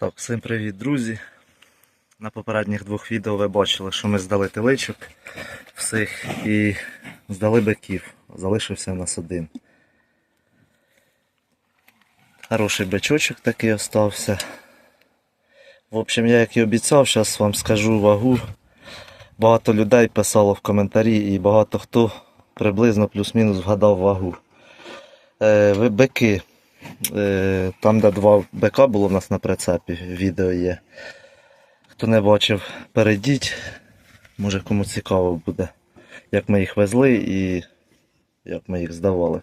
Так, всім привіт, друзі. На попередніх двох відео ви бачили, що ми здали теличок всіх і здали биків. Залишився в нас один. Хороший бичочок такий остався. В общем, я як і обіцяв, зараз вам скажу вагу. Багато людей писало в коментарі і багато хто приблизно плюс-мінус вгадав вагу. Е, бики. Е, там, де два бика було в нас на прицепі, відео є. Хто не бачив, перейдіть. Може кому цікаво буде, як ми їх везли і як ми їх здавали.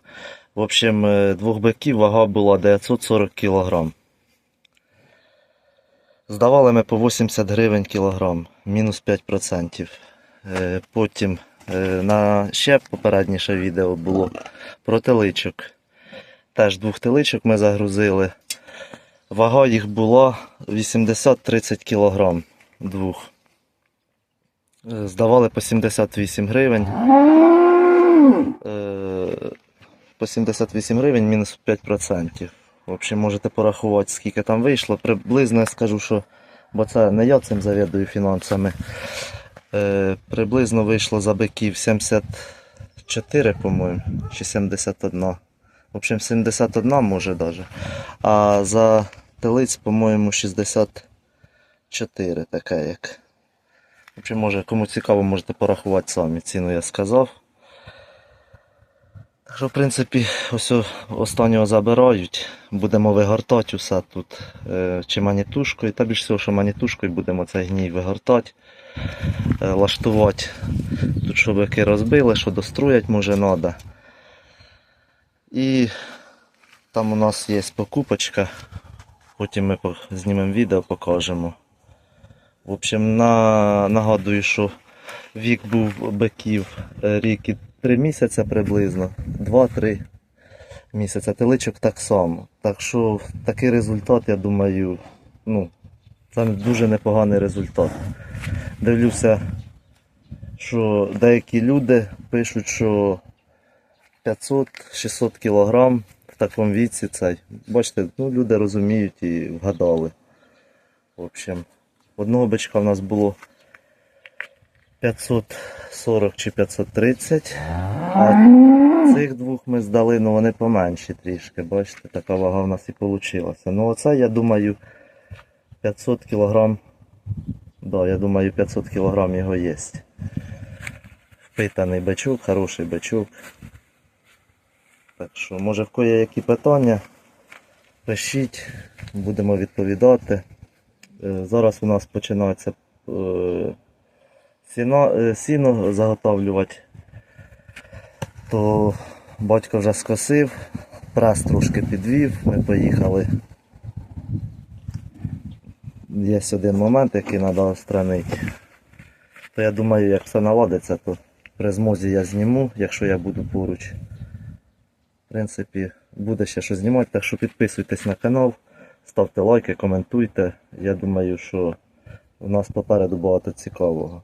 В общем, е, двох биків вага була 940 кг. Здавали ми по 80 гривень кілограм, мінус 5%. Е, Потім на ще попередніше відео було про теличок. Теж двох теличок ми загрузили. Вага їх була 80-30 кг двох. Е, Здавали по 78 гривень. Е, По 78 гривень мінус 5%. В общем, можете порахувати, скільки там вийшло. Приблизно я скажу, що, бо це не я цим завідую фінансами. Е, приблизно вийшло за биків 74, по-моєму, чи 71. В общем, 71 може даже. А за телиць, по-моєму, 64 таке як. В общем, може, кому цікаво, можете порахувати самі. Ціну я сказав. Так що, в принципі, ось останнього забирають. Будемо вигортати усе тут е, чи манітушкою. Та більш всього, що манітушкою будемо цей гній вигортати, е, лаштувати. Тут що бики розбили, що достроять може треба. І там у нас є покупочка. Потім ми знімемо відео, покажемо. В общем, на... нагадую, що вік був биків е, рік і 3 місяці приблизно, 2-3 місяці. Теличок так само. Так що такий результат, я думаю, ну, це дуже непоганий результат. Дивлюся, що деякі люди пишуть, що 500-600 кілограм в такому віці цей. Бачите, ну, люди розуміють і вгадали. В общем, одного бичка в нас було 540 чи 530. А цих двох ми здали, ну вони поменші трішки. Бачите, така вага в нас і вийшла. Ну оце, я думаю, 500 кілограм. Да, я думаю, 500 кілограм його є. Впитаний бичок, хороший бичок. Так що, може в є які питання, пишіть, будемо відповідати. Е, Зараз у нас починається е, сіно, е, сіно заготовлювати. То батько вже скосив, прес трошки підвів, ми поїхали. Є один момент, який треба устранити. То я думаю, як все наладиться, то при змозі я зніму, якщо я буду поруч. Принципі, буде ще що знімати, так що підписуйтесь на канал, ставте лайки, коментуйте. Я думаю, що у нас попереду багато цікавого.